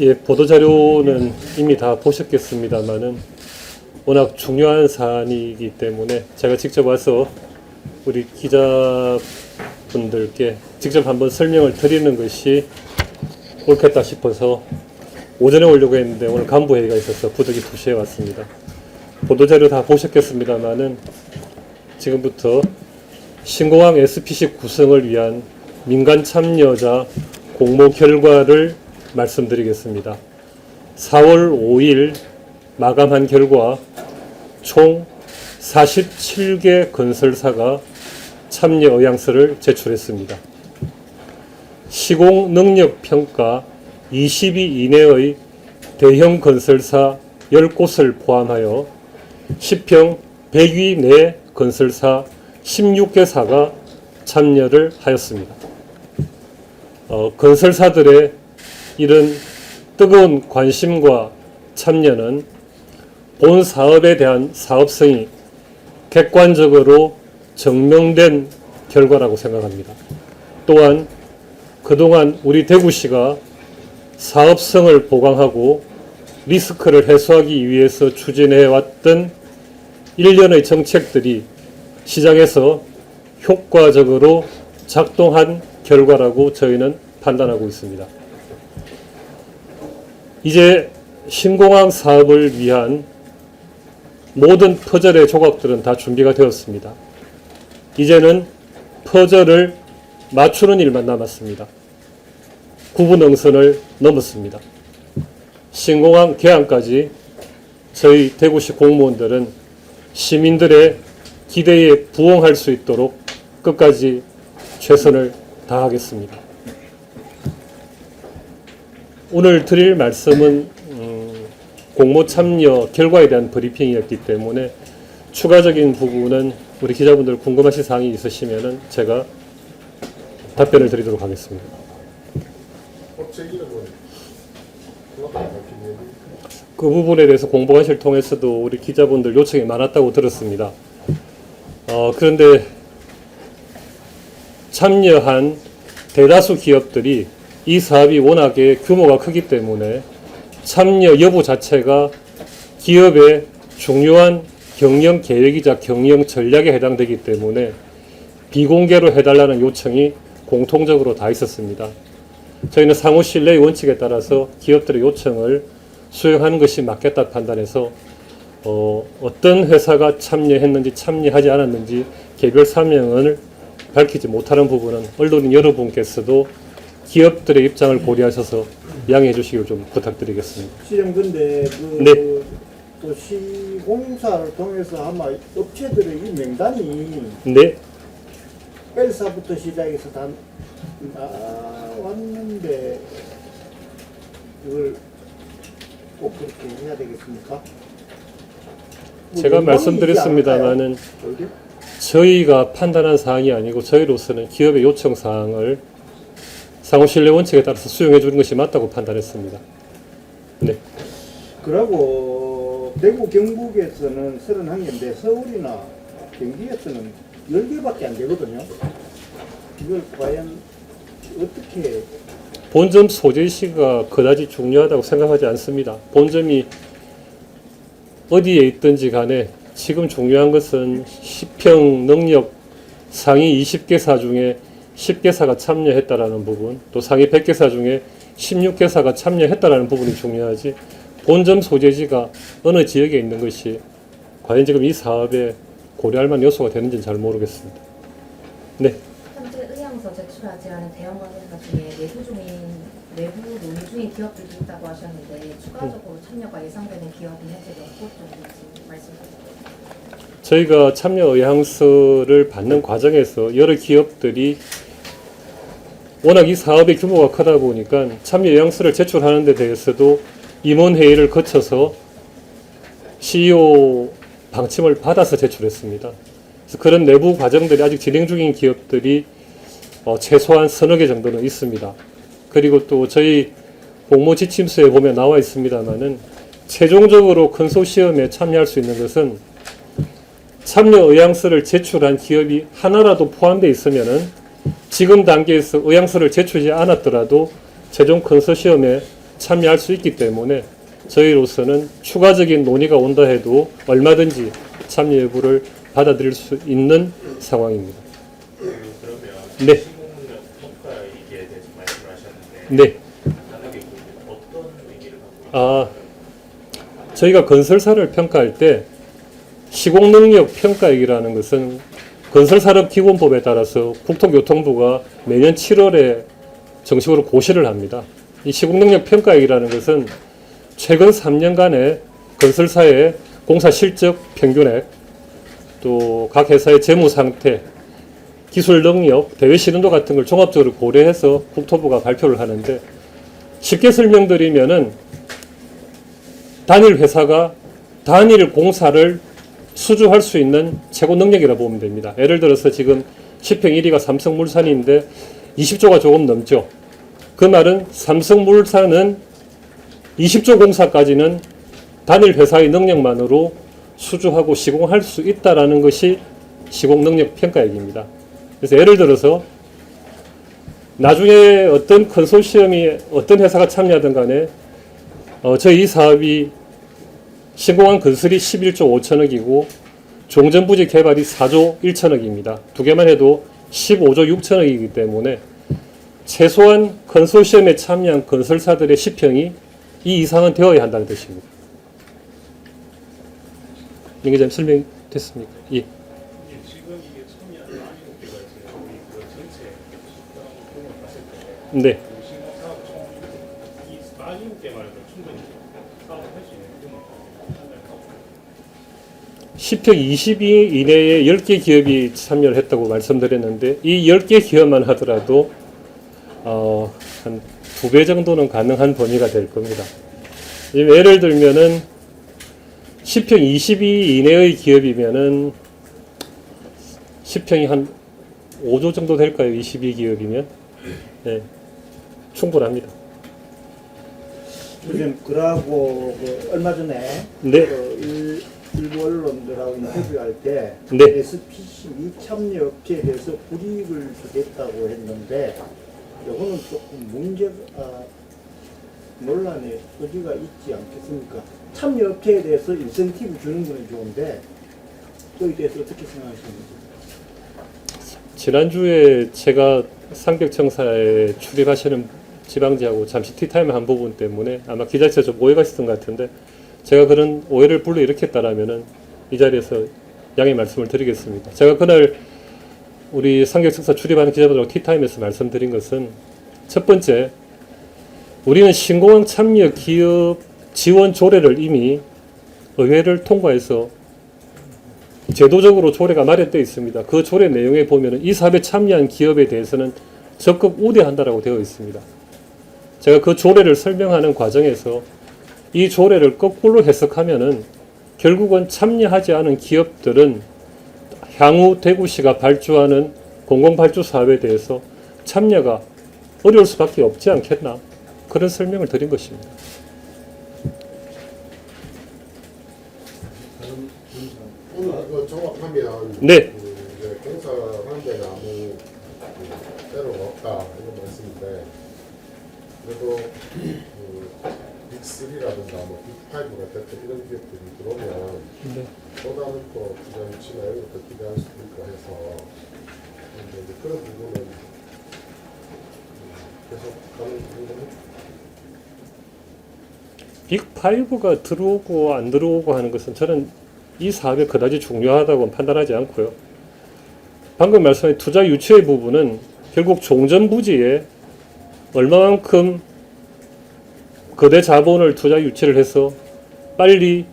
예, 보도자료는 이미 다 보셨겠습니다만은 워낙 중요한 사안이기 때문에 제가 직접 와서 우리 기자분들께 직접 한번 설명을 드리는 것이 옳겠다 싶어서 오전에 오려고 했는데 오늘 간부회의가 있어서 부득이 2시에 왔습니다. 보도자료 다 보셨겠습니다만은 지금부터 신공항 SPC 구성을 위한 민간 참여자 공모 결과를 말씀드리겠습니다. 4월 5일 마감한 결과 총 47개 건설사가 참여 의향서를 제출했습니다. 시공 능력 평가 20위 이내의 대형 건설사 10곳을 포함하여 10평 100위 내 건설사 16개사가 참여를 하였습니다. 어, 건설사들의 이런 뜨거운 관심과 참여는 본 사업에 대한 사업성이 객관적으로 증명된 결과라고 생각합니다. 또한 그동안 우리 대구시가 사업성을 보강하고 리스크를 해소하기 위해서 추진해 왔던 일련의 정책들이 시장에서 효과적으로 작동한 결과라고 저희는 판단하고 있습니다. 이제 신공항 사업을 위한 모든 퍼즐의 조각들은 다 준비가 되었습니다. 이제는 퍼즐을 맞추는 일만 남았습니다. 구분응선을 넘었습니다. 신공항 개항까지 저희 대구시 공무원들은 시민들의 기대에 부응할 수 있도록 끝까지 최선을 다하겠습니다. 오늘 드릴 말씀은 음, 공모 참여 결과에 대한 브리핑이었기 때문에 추가적인 부분은 우리 기자분들 궁금하신 사항이 있으시면 제가 답변을 드리도록 하겠습니다. 그 부분에 대해서 공보관실 통해서도 우리 기자분들 요청이 많았다고 들었습니다. 어, 그런데 참여한 대다수 기업들이 이 사업이 워낙에 규모가 크기 때문에 참여 여부 자체가 기업의 중요한 경영 계획이자 경영 전략에 해당되기 때문에 비공개로 해달라는 요청이 공통적으로 다 있었습니다. 저희는 상호 신뢰의 원칙에 따라서 기업들의 요청을 수행하는 것이 맞겠다 판단해서 어, 어떤 회사가 참여했는지 참여하지 않았는지 개별 사명을 밝히지 못하는 부분은 언론인 여러분께서도 기업들의 입장을 고려하셔서 양해해 주시길 좀 부탁드리겠습니다. 시장 근데 그 네. 또 시공사를 통해서 아마 업체들의 이 명단이 네, 엘사부터 시작해서 다 나왔는데 그걸 꼭 그렇게 해야 되겠습니까? 뭐 제가? 그게? 저희가 판단한 사항이 아니고 저희로서는 기업의 요청 사항을 상호 신뢰 원칙에 따라서 수용해 주는 것이 맞다고 판단했습니다. 네. 그러고 대구 경북에서는 31개인데 서울이나 경기에서는 10개밖에 안 되거든요. 이걸 과연 어떻게 본점 소재시가 그다지 중요하다고 생각하지 않습니다. 본점이 어디에 있든지 간에 지금 중요한 것은 10평 능력 상위 20개사 중에 10개사가 참여했다라는 부분, 또 상위 100개사 중에 16개사가 참여했다라는 부분이 중요하지. 본점 소재지가 어느 지역에 있는 것이 과연 지금 이 사업에 고려할 만한 요소가 되는지는 잘 모르겠습니다. 네. 현재 의향서 제출하지 않은 대형 건설사 중에 내부 중인 내부 논의 중인 기업들도 있다고 하셨는데 추가적으로 참여가 예상되는 기업이 현재 몇곳 정도인지 말씀 부탁드립니다. 저희가 참여 의향서를 받는 과정에서 여러 기업들이 워낙 이 사업의 규모가 크다 보니까 참여 의향서를 제출하는 데 대해서도 임원회의를 거쳐서 CEO 방침을 받아서 제출했습니다. 그래서 그런 내부 과정들이 아직 진행 중인 기업들이 어, 최소한 서너 개 정도는 있습니다. 그리고 또 저희 공모 지침서에 보면 나와 있습니다만은 최종적으로 컨소시엄에 참여할 수 있는 것은 참여 의향서를 제출한 기업이 하나라도 포함되어 있으면은 지금 단계에서 의향서를 제출하지 않았더라도 최종 컨소시엄에 참여할 수 있기 때문에 저희로서는 추가적인 논의가 온다 해도 얼마든지 참여 여부를 받아들일 수 있는 상황입니다. 네. 네. 아, 저희가 건설사를 평가할 때 시공 능력 평가액이라는 것은 건설산업기본법에 따라서 국토교통부가 매년 7월에 정식으로 고시를 합니다. 이 시공능력 평가액이라는 것은 최근 3년간의 건설사의 공사 실적 평균액, 또 각 회사의 재무 상태, 기술 능력, 대외 실현도 같은 걸 종합적으로 고려해서 국토부가 발표를 하는데 쉽게 설명드리면은 단일 회사가 단일 공사를 수주할 수 있는 최고 능력이라 보면 됩니다. 예를 들어서 지금 10평 1위가 삼성물산인데 20조가 조금 넘죠. 그 말은 삼성물산은 20조 공사까지는 단일 회사의 능력만으로 수주하고 시공할 수 있다라는 것이 시공 능력 평가액입니다. 그래서 예를 들어서 나중에 어떤 컨소시엄이 어떤 회사가 참여하든 간에 어, 저희 이 사업이 신공항 건설이 11조 5천억이고 종전부지 개발이 4조 1천억입니다. 두 개만 해도 15조 6천억이기 때문에 최소한 컨소시엄에 참여한 건설사들의 시평이 이 이상은 되어야 한다는 뜻입니다. 민 기자님 설명됐습니까? 예. 이 10평 22 이내에 10개 기업이 참여를 했다고 말씀드렸는데 이 10개 기업만 하더라도 어, 한 두 배 정도는 가능한 범위가 될 겁니다. 예를 들면은 10평 22 이내의 기업이면은 10평이 한 5조 정도 될까요? 22기업이면? 네, 충분합니다. 요즘 그러고 그 얼마 전에 네. 그 일, 일부 언론들하고 인터뷰할 때 네. SPC 미참여 업체에 대해서 불이익을 주겠다고 했는데 이거는 조금 문제가 아, 논란의 소지가 있지 않겠습니까? 참여 업체에 대해서 인센티브 주는 건 좋은데 그에 대해서 어떻게 생각하십니까? 지난주에 제가 상격청사에 출입하시는 지방지하고 잠시 티타임 한 부분 때문에 아마 기자실에 좀 오해가 있었던 것 같은데 제가 그런 오해를 불러일으켰다라면은 이 자리에서 양해 말씀을 드리겠습니다. 제가 그날 우리 상격청사 출입하는 기자분들하고 티타임에서 말씀드린 것은 첫 번째 우리는 신공항 참여 기업 지원 조례를 이미 의회를 통과해서 제도적으로 조례가 마련되어 있습니다. 그 조례 내용에 보면 이 사업에 참여한 기업에 대해서는 적극 우대한다라고 되어 있습니다. 제가 그 조례를 설명하는 과정에서 이 조례를 거꾸로 해석하면은 결국은 참여하지 않은 기업들은 향후 대구시가 발주하는 공공발주 사업에 대해서 참여가 어려울 수밖에 없지 않겠나 그런 설명을 드린 것입니다. 네. 그 이제 공사하는 데는 아무 그 때로가 없다 이런 말씀인데 그래도 그 빅3라든가 뭐 빅5가 됐든 이런 기업들이 들어오면 네. 또 다른 또 투자 유치나 이런 것도 기대할 수도 있고 해서 이제 그런 부분은 음, 계속 가는 부분은 빅5가 들어오고 안 들어오고 하는 것은 저는 이 사업에 그다지 중요하다고 판단하지 않고요. 방금 말씀하신 투자 유치의 부분은 결국 종전부지에 얼마만큼 거대 자본을 투자 유치를 해서 빨리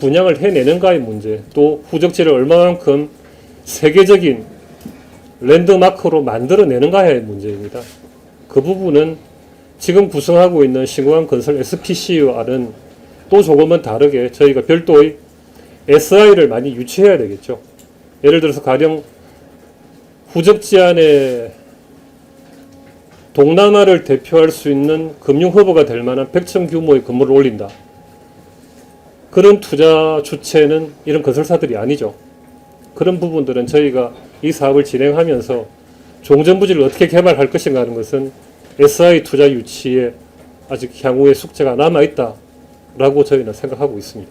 분양을 해내는가의 문제, 또 후적지를 얼마만큼 세계적인 랜드마크로 만들어내는가의 문제입니다. 그 부분은 지금 구성하고 있는 신공항 건설 SPC와는 또 조금은 다르게 저희가 별도의 SI를 많이 유치해야 되겠죠. 예를 들어서 가령 후적지 안에 동남아를 대표할 수 있는 금융 허브가 될 만한 100층 규모의 건물을 올린다. 그런 투자 주체는 이런 건설사들이 아니죠. 그런 부분들은 저희가 이 사업을 진행하면서 종전부지를 어떻게 개발할 것인가 하는 것은 SI 투자 유치에 아직 향후에 숙제가 남아 있다 라고 저희는 생각하고 있습니다.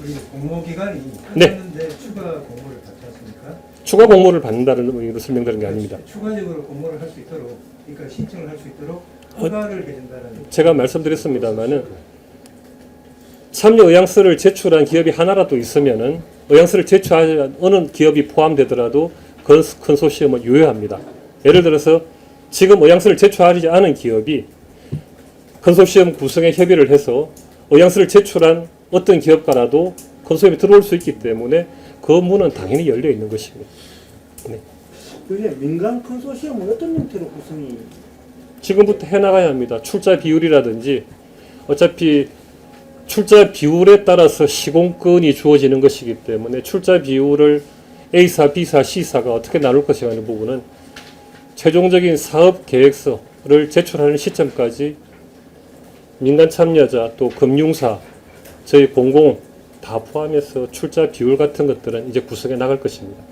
우리 공모 기간이 네. 끝났는데 추가 공모를 받지 않습니까? 추가 공모를 받는다는 의미로 설명드린 게 아닙니다. 추가적으로 공모를 할 수 있도록 그러니까 신청을 할 수 있도록 허가를 해준다는 제가 말씀드렸습니다만은 참여 의향서를 제출한 기업이 하나라도 있으면은 의향서를 않은 어느 기업이 포함되더라도 그 컨소시엄을 유효합니다. 예를 들어서 지금 의향서를 제출하지 않은 기업이 컨소시엄 구성에 협의를 해서 의향서를 제출한 어떤 기업가라도 컨소시엄에 들어올 수 있기 때문에 그 문은 당연히 열려 있는 것입니다. 그게 민간 컨소시엄은 어떤 형태로 구성이 지금부터 해나가야 합니다. 출자 비율이라든지 어차피 출자 비율에 따라서 시공권이 주어지는 것이기 때문에 출자 비율을 A사, B사, C사가 어떻게 나눌 것이라는 부분은 최종적인 사업 계획서를 제출하는 시점까지 민간 참여자 또 금융사 저희 공공 다 포함해서 출자 비율 같은 것들은 이제 구성해 나갈 것입니다.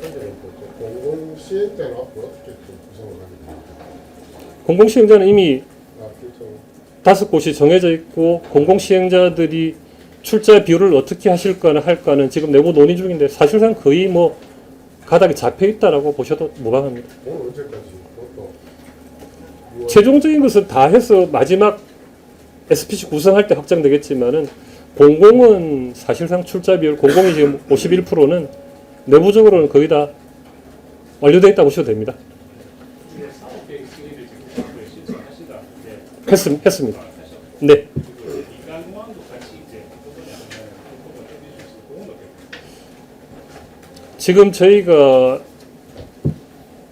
현재는 그 공공 시행자는 앞으로 어떻게 좀 구성을 하는지. 공공시행자는 이미. 다섯 곳이 정해져 있고 공공시행자들이 출자 비율을 어떻게 하실까는 할까는 지금 내부 논의 중인데 사실상 거의 뭐 가닥이 잡혀 있다라고 보셔도 무방합니다. 오늘 언제까지? 그것도 6월 최종적인 것은 다 해서 마지막 SPC 구성할 때 확정되겠지만은 공공은 사실상 출자 비율 공공이 지금 51%는 내부적으로는 거의 다 완료되어 있다고 보셔도 됩니다. 했습, 했습니다. 네. 지금 저희가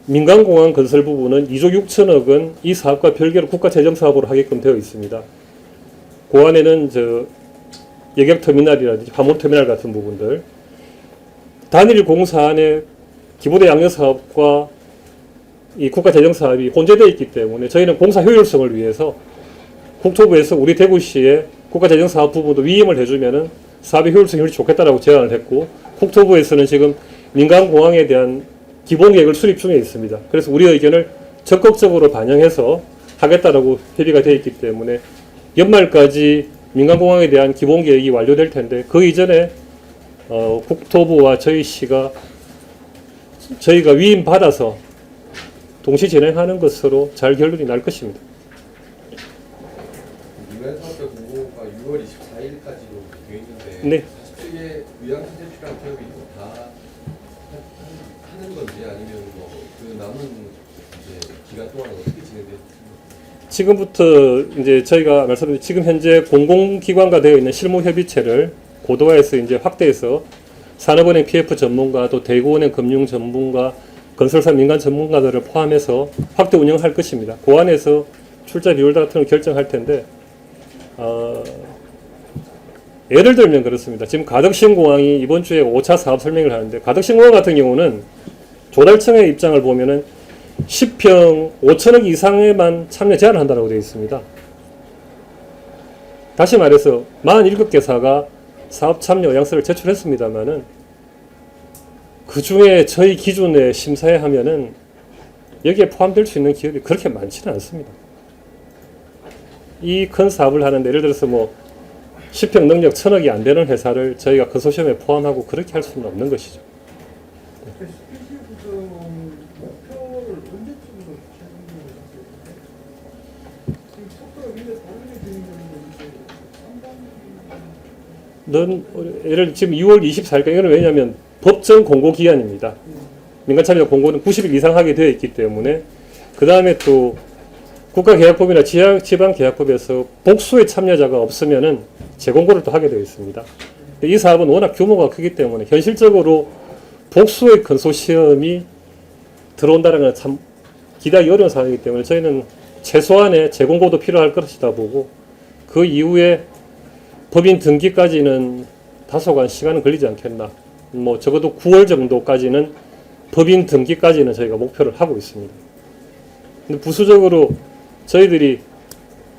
민간공항 건설 부분은 2조 6천억은 이 사업과 별개로 국가재정사업으로 하게끔 되어 있습니다. 그 안에는 저 여객터미널이라든지 화물터미널 같은 부분들 단일 공사 안에 기부대 양력 사업과 이 국가재정사업이 혼재되어 있기 때문에 저희는 공사 효율성을 위해서 국토부에서 우리 대구시에 국가재정사업 부분도 위임을 해주면은 사업의 효율성이 좋겠다라고 제안을 했고 국토부에서는 지금 민간공항에 대한 기본 계획을 수립 중에 있습니다. 그래서 우리 의견을 적극적으로 반영해서 하겠다라고 협의가 되어 있기 때문에 연말까지 민간공항에 대한 기본 계획이 완료될 텐데 그 이전에 어, 국토부와 저희 시가 저희가 위임 받아서 동시 진행하는 것으로 잘 결론이 날 것입니다. 민간 사업자 공고가 6월 24일까지로 되어 있는데 네. 측에 의향서 제출한 기업이 다 하- 하는 건지 아니면 뭐 그 남은 이제 기간 동안 어떻게 진행될지 지금부터 이제 저희가 말씀드린 지금 현재 공공기관과 되어 있는 실무협의체를 고도화해서 이제 확대해서 산업은행 PF 전문가 또 대구은행 금융 전문가 건설사 민간 전문가들을 포함해서 확대 운영할 것입니다. 그 안에서 출자 비율 같은 걸 결정할 텐데 어, 예를 들면 그렇습니다. 지금 가덕신공항이 이번 주에 5차 사업 설명을 하는데 가덕신공항 같은 경우는 조달청의 입장을 보면은 10평 5천억 이상에만 참여 제한을 한다고 되어 있습니다. 다시 말해서 47개사가 사업 참여 의향서를 제출했습니다만은 그 중에 저희 기준에 심사에 하면은 여기에 포함될 수 있는 기업이 그렇게 많지는 않습니다. 이 큰 사업을 하는데 예를 들어서 뭐 10평 능력 천억이 안 되는 회사를 저희가 컨소시엄에 포함하고 그렇게 할 수는 없는 것이죠. SPC 구성 목표를 언제쯤으로 최종적으로 지금 속도가 굉장히 빠르게 진행되는 넌 예를 지금 6월 24일까지 이거는 왜냐하면 법정 공고 기한입니다. 민간 참여 공고는 90일 이상 하게 되어 있기 때문에 그 다음에 또 국가계약법이나 지방, 지방계약법에서 복수의 참여자가 없으면은 재공고를 또 하게 되어 있습니다. 이 사업은 워낙 규모가 크기 때문에 현실적으로 복수의 컨소시엄이 들어온다는 건 참 기대하기 어려운 상황이기 때문에 저희는 최소한의 재공고도 필요할 것이다 보고 그 이후에 법인 등기까지는 다소간 시간은 걸리지 않겠나. 뭐 적어도 9월 정도까지는 법인 등기까지는 저희가 목표를 하고 있습니다. 근데 부수적으로 저희들이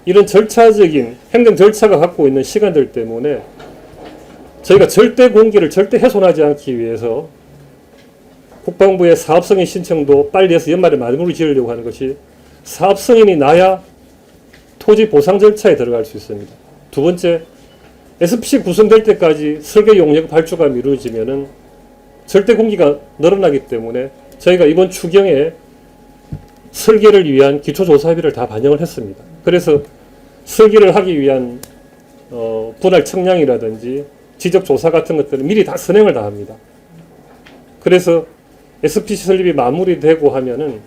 이런 절차적인 행정 절차가 갖고 있는 시간들 때문에 저희가 절대 공개를 절대 훼손하지 않기 위해서 국방부의 사업성의 신청도 빨리 해서 연말에 마무리 지으려고 하는 것이 사업 승인이 나야 토지 보상 절차에 들어갈 수 있습니다. 두 번째, SPC 구성될 때까지 설계 용역 발주가 미루어지면은 절대 공기가 늘어나기 때문에 저희가 이번 추경에 설계를 위한 기초조사비를 다 반영을 했습니다. 그래서 설계를 하기 위한 어, 분할 청량이라든지 지적 조사 같은 것들은 미리 다 선행을 다 합니다. 그래서 SPC 설립이 마무리되고 하면은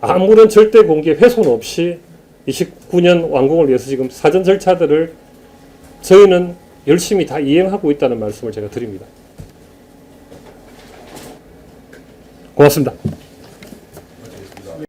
아무런 절대 공개 훼손 없이 29년 완공을 위해서 지금 사전 절차들을 저희는 열심히 다 이행하고 있다는 말씀을 제가 드립니다. 고맙습니다.